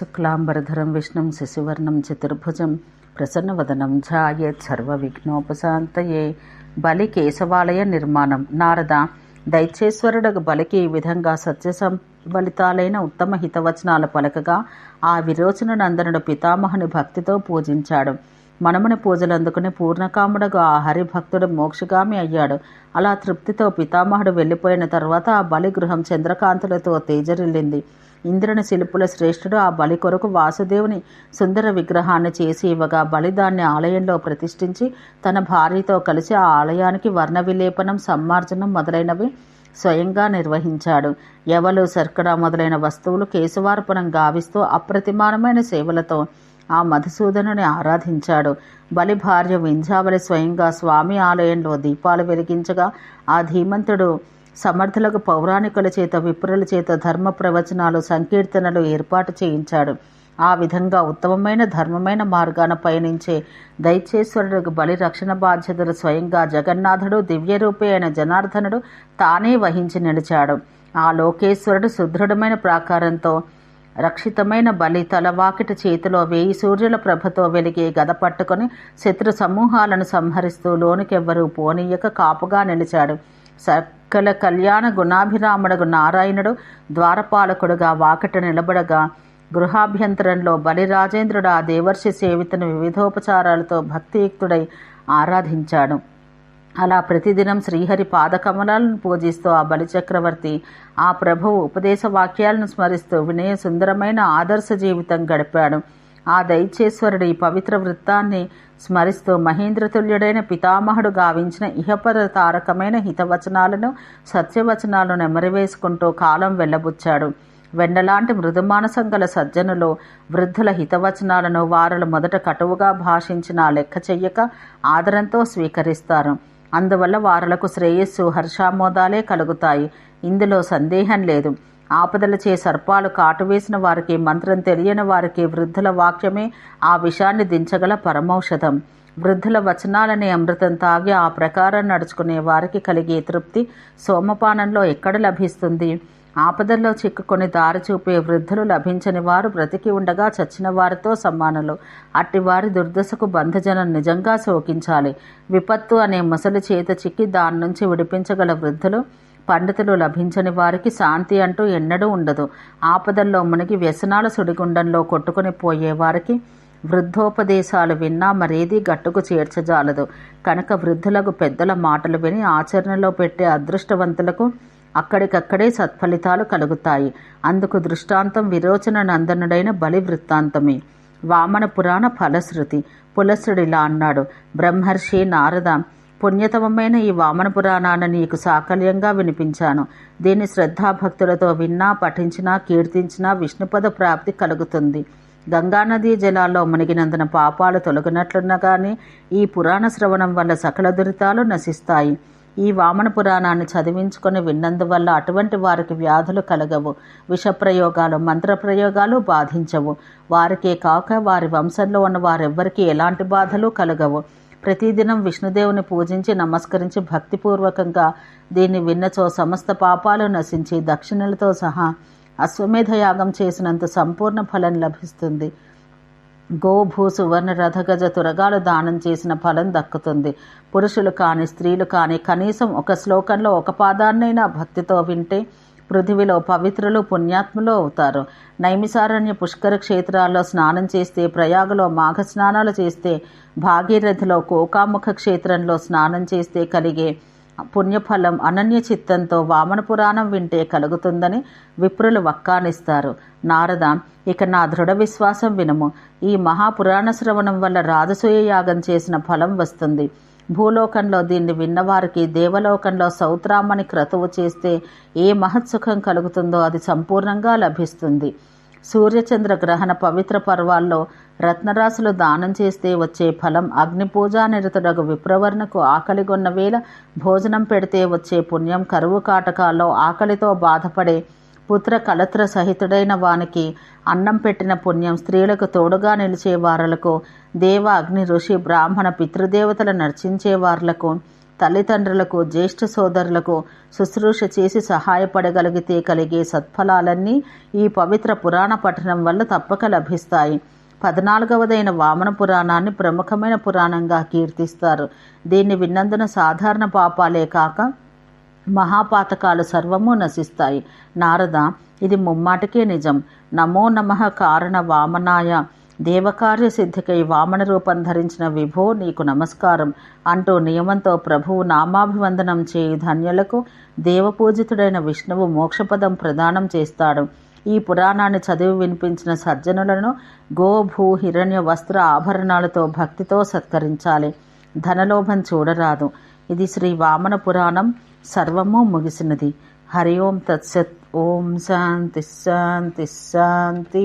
శుక్లాంబరధరం విష్ణుం శశివర్ణం చతుర్భుజం ప్రసన్నవదనం ఝాయేత్ సర్వవిఘ్నోపశాంతయే బలి కేశవాలయ నిర్మాణం నారద దైత్యేశ్వరుడు బలికి ఈ విధంగా సత్య సంబలితాలైన ఉత్తమ హితవచనాల పలకగా ఆ విరోచన నందనుడు పితామహుని భక్తితో పూజించాడు. మనముని పూజలు అందుకుని పూర్ణకాముడుగా ఆ హరిభక్తుడు మోక్షగామి అయ్యాడు. అలా తృప్తితో పితామహుడు వెళ్ళిపోయిన తర్వాత ఆ బలి గృహం చంద్రకాంతులతో తేజరిల్లింది. ఇంద్రుని శిల్పుల శ్రేష్ఠుడు ఆ బలి కొరకు వాసుదేవుని సుందర విగ్రహాన్ని చేసి ఇవ్వగా బలి దాన్ని ఆలయంలో ప్రతిష్ఠించి తన భార్యతో కలిసి ఆ ఆలయానికి వర్ణ విలేపనం సమ్మార్జనం మొదలైనవి స్వయంగా నిర్వహించాడు. ఎవలు శర్కడ మొదలైన వస్తువులు కేశవార్పణం గావిస్తూ అప్రతిమానమైన సేవలతో ఆ మధుసూదనుని ఆరాధించాడు. బలి భార్య వింజావలి స్వయంగా స్వామి ఆలయంలో దీపాలు వెలిగించగా ఆ ధీమంతుడు సమర్థులకు పౌరాణికుల చేత విప్రుల చేత ధర్మ ప్రవచనాలు సంకీర్తనలు ఏర్పాటు చేయించాడు. ఆ విధంగా ఉత్తమమైన ధర్మమైన మార్గాన పయనించే దైత్యేశ్వరుడికి బలి రక్షణ బాధ్యతలు స్వయంగా జగన్నాథుడు దివ్యరూపి అయిన జనార్దనుడు తానే వహించి నిలిచాడు. ఆ లోకేశ్వరుడు సుదృఢమైన ప్రాకారంతో రక్షితమైన బలి తలవాకిట చేతిలో వేయి సూర్యుల ప్రభతో వెలిగే గద పట్టుకొని శత్రు సమూహాలను సంహరిస్తూ లోనికెవ్వరూ పోనీయక కాపుగా నిలిచాడు. సకల కళ్యాణ గుణాభిరాముడగు నారాయణుడు ద్వారపాలకుడుగా వాకట నిలబడగా గృహాభ్యంతరంలో బలిరాజేంద్రుడు ఆ దేవర్షి సేవితను వివిధోపచారాలతో భక్తియుక్తుడై ఆరాధించాడు. అలా ప్రతిదినం శ్రీహరి పాదకమలాలను పూజిస్తూ ఆ బలిచక్రవర్తి ఆ ప్రభువు ఉపదేశ వాక్యాలను స్మరిస్తూ వినయ సుందరమైన ఆదర్శ జీవితం గడిపాడు. ఆ దైత్యేశ్వరుడు ఈ పవిత్ర వృత్తాన్ని స్మరిస్తూ మహేంద్రతుల్యుడైన పితామహుడు గావించిన ఇహపర తారకమైన హితవచనాలను సత్యవచనాలను నెమరివేసుకుంటూ కాలం వెళ్ళబుచ్చాడు. వెన్నలాంటి మృదుమానసం గల సజ్జనులు వృద్ధుల హితవచనాలను వారులు మొదట కటువుగా భాషించిన లెక్క చెయ్యక ఆదరంతో స్వీకరిస్తారు. అందువల్ల వారులకు శ్రేయస్సు హర్షామోదాలే కలుగుతాయి. ఇందులో సందేహం లేదు. ఆపదలచే సర్పాలు కాటువేసిన వారికి మంత్రం తెలియని వారికి వృద్ధుల వాక్యమే ఆ విషాన్ని దించగల పరమౌషధం. వృద్ధుల వచనాలని అమృతం తాగి ఆ ప్రకారం నడుచుకునే వారికి కలిగే తృప్తి సోమపానంలో ఎక్కడ లభిస్తుంది? ఆపదల్లో చిక్కుకొని దారి చూపే వృద్ధులు లభించని వారు బ్రతికి ఉండగా చచ్చిన వారితో సమానులు. అట్టి వారి దుర్దశకు బంధజనం నిజంగా శోకించాలి. విపత్తు అనే ముసలి చేత చిక్కి దాని నుంచి విడిపించగల వృద్ధులు పండితులు లభించని వారికి శాంతి అంటూ ఎన్నడూ ఉండదు. ఆపదల్లో మునిగి వ్యసనాల సుడిగుండంలో కొట్టుకుని పోయే వారికి వృద్ధోపదేశాలు విన్నా మరేదీ గట్టుకు చేర్చజాలదు. కనుక వృద్ధులకు పెద్దల మాటలు విని ఆచరణలో పెట్టే అదృష్టవంతులకు అక్కడికక్కడే సత్ఫలితాలు కలుగుతాయి. అందుకు దృష్టాంతం విరోచన నందనుడైన బలి వృత్తాంతమే వామన పురాణ ఫలశ్రుతి పులసుడిలా అన్నాడు. బ్రహ్మర్షి నారద పుణ్యతమమైన ఈ వామన పురాణాన్ని నీకు సాకల్యంగా వినిపించాను. దీన్ని శ్రద్ధాభక్తులతో విన్నా పఠించినా కీర్తించినా విష్ణుపద ప్రాప్తి కలుగుతుంది. గంగానదీ జలాల్లో మునిగినందున పాపాలు తొలగినట్లున్న కానీ ఈ పురాణ శ్రవణం వల్ల సకల దురితాలు నశిస్తాయి. ఈ వామన పురాణాన్ని చదివించుకొని విన్నందువల్ల అటువంటి వారికి వ్యాధులు కలగవు. విషప్రయోగాలు మంత్రప్రయోగాలు బాధించవు. వారికే కాక వారి వంశంలో ఉన్న వారెవ్వరికీ ఎలాంటి బాధలు కలగవు. ప్రతిదినం విష్ణుదేవుని పూజించి నమస్కరించి భక్తిపూర్వకంగా దీన్ని విన్నచో సమస్త పాపాలు నశించి దక్షిణలతో సహా అశ్వమేధ యాగం చేసినంత సంపూర్ణ ఫలం లభిస్తుంది. గోభూ సువర్ణ రథగజ తురగాలు దానం చేసిన ఫలం దక్కుతుంది. పురుషులు కాని స్త్రీలు కాని కనీసం ఒక శ్లోకంలో ఒక పాదాన్నైనా భక్తితో వింటే పృథివిలో పవిత్రులు పుణ్యాత్ములు అవుతారు. నైమిసారణ్య పుష్కర క్షేత్రాల్లో స్నానం చేస్తే ప్రయాగలో మాఘ స్నానాలు చేస్తే భాగీరథిలో కోకాముఖ క్షేత్రంలో స్నానం చేస్తే కలిగే పుణ్యఫలం అనన్య చిత్తంతో వామన పురాణం వింటే కలుగుతుందని విప్రులు వక్కానిస్తారు నారద ఇక నా దృఢ విశ్వాసం వినుము. ఈ మహాపురాణ శ్రవణం వల్ల రాజసూయ యాగం చేసిన ఫలం వస్తుంది. భూలోకంలో దీన్ని విన్నవారికి దేవలోకంలో సౌత్రామని క్రతువు చేస్తే ఏ మహత్సుఖం కలుగుతుందో అది సంపూర్ణంగా లభిస్తుంది. సూర్యచంద్ర గ్రహణ పవిత్ర పర్వాల్లో రత్నరాశులు దానం చేస్తే వచ్చే ఫలం అగ్నిపూజా నిరతుడగు విప్రవర్ణకు ఆకలిగొన్న వేళ భోజనం పెడితే వచ్చే పుణ్యం కరువు కాటకాల్లో ఆకలితో బాధపడే పుత్ర కలత్ర సహితుడైన వానికి అన్నం పెట్టిన పుణ్యం స్త్రీలకు తోడుగా నిలిచే వారలకు దేవ అగ్ని ఋషి బ్రాహ్మణ పితృదేవతలు నర్చించే వార్లకు తల్లిదండ్రులకు జ్యేష్ఠ సోదరులకు శుశ్రూష చేసి సహాయపడగలిగితే కలిగే సత్ఫలాలన్నీ ఈ పవిత్ర పురాణ పఠనం వల్ల తప్పక లభిస్తాయి. పద్నాలుగవదైన వామన పురాణాన్ని ప్రముఖమైన పురాణంగా కీర్తిస్తారు. దీన్ని విన్నందున సాధారణ పాపాలే కాక మహాపాతకాలు సర్వము నశిస్తాయి. నారద ఇది ముమ్మాటికే నిజం. నమో నమ కారణ వామనాయ. దేవకార్య సిద్ధికై వామన రూపం ధరించిన విభో నీకు నమస్కారం. అంటూ నియమంతో ప్రభువు నామాభివందనం చేయి ధన్యులకు దేవపూజితుడైన విష్ణువు మోక్షపదం ప్రదానం చేస్తాడు. ఈ పురాణాన్ని చదివి వినిపించిన సజ్జనులను గో భూ హిరణ్య వస్త్ర ఆభరణాలతో భక్తితో సత్కరించాలి. ధనలోభం చూడరాదు. ఇది శ్రీ వామన పురాణం. సర్వము ముగిసినది హరి ఓం తత్సత్ ఓం శాంతి శాంతి శాంతి